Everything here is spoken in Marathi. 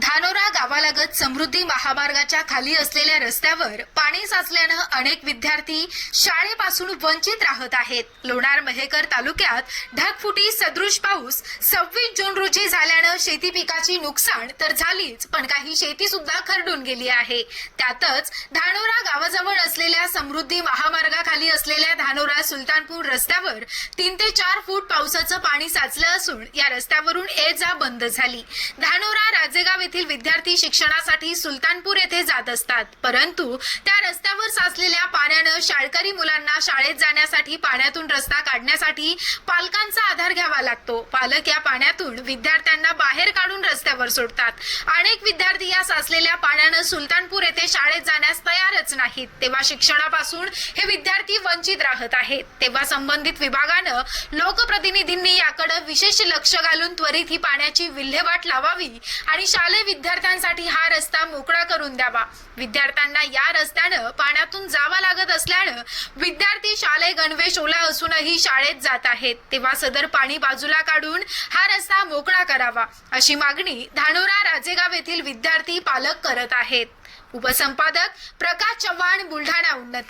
ধানরা समृद्धी महामार्गाच्या खाली असलेल्या रस्त्यावर पाणी साचल्यानं अनेक विद्यार्थी शाळेपासून वंचित राहत आहेत. लोणार मेहकर तालुक्यात ढगफुटी सदृश पाऊस सव्वीस जून रोजी झाल्यानं शेती पिकाची नुकसान तर झालीच पण काही शेती सुद्धा खरडून गेली आहे. त्यातच धानोरा गावाजवळ असलेल्या समृद्धी महामार्गाखाली असलेल्या धानोरा सुलतानपूर रस्त्यावर तीन ते चार फूट पावसाचं पाणी साचलं असून या रस्त्यावरून ये जा बंद झाली. धानोरा राजेगाव येथील विद्यार्थी शिक्षणासाठी सुलतानपूर येथे जात असतात. परंतु त्या रस्त्यावर साचलेल्या पाण्यानं शाळकरी मुलांना शाळेत जाण्यासाठी पाण्यातून रस्ता काढण्यासाठी पालकांचा आधार घ्यावा लागतो. पालक या पाण्यातून विद्यार्थ्यांना बाहेर काढून रस्त्यावर सोडतात. अनेक विद्यार्थी या साचलेल्या पाण्यानं सुलतानपूर येथे शाळेत जाण्यास तयारच नाहीत. तेव्हा शिक्षणापासून हे विद्यार्थी वंचित राहत आहेत. तेव्हा संबंधित विभागानं लोकप्रतिनिधींनी याकडे विशेष लक्ष घालून त्वरित ही पाण्याची विल्हेवाट लावावी आणि शालेय विद्यार्थ्यांसाठी हा रस्ता मोकळा करून द्यावा. विद्यार्थ्यांना या रस्त्यानं पाण्यातून जावं लागत असल्यानं विद्यार्थी शालेय गणवेश ओला असूनही शाळेत जात आहेत. तेव्हा सदर पाणी बाजूला काढून हा रस्ता मोकळा करावा अशी मागणी धानोरा राजेगाव येथील विद्यार्थी पालक करत आहेत. उपसंपादक प्रकाश चव्हाण बुलढाणा उन्नती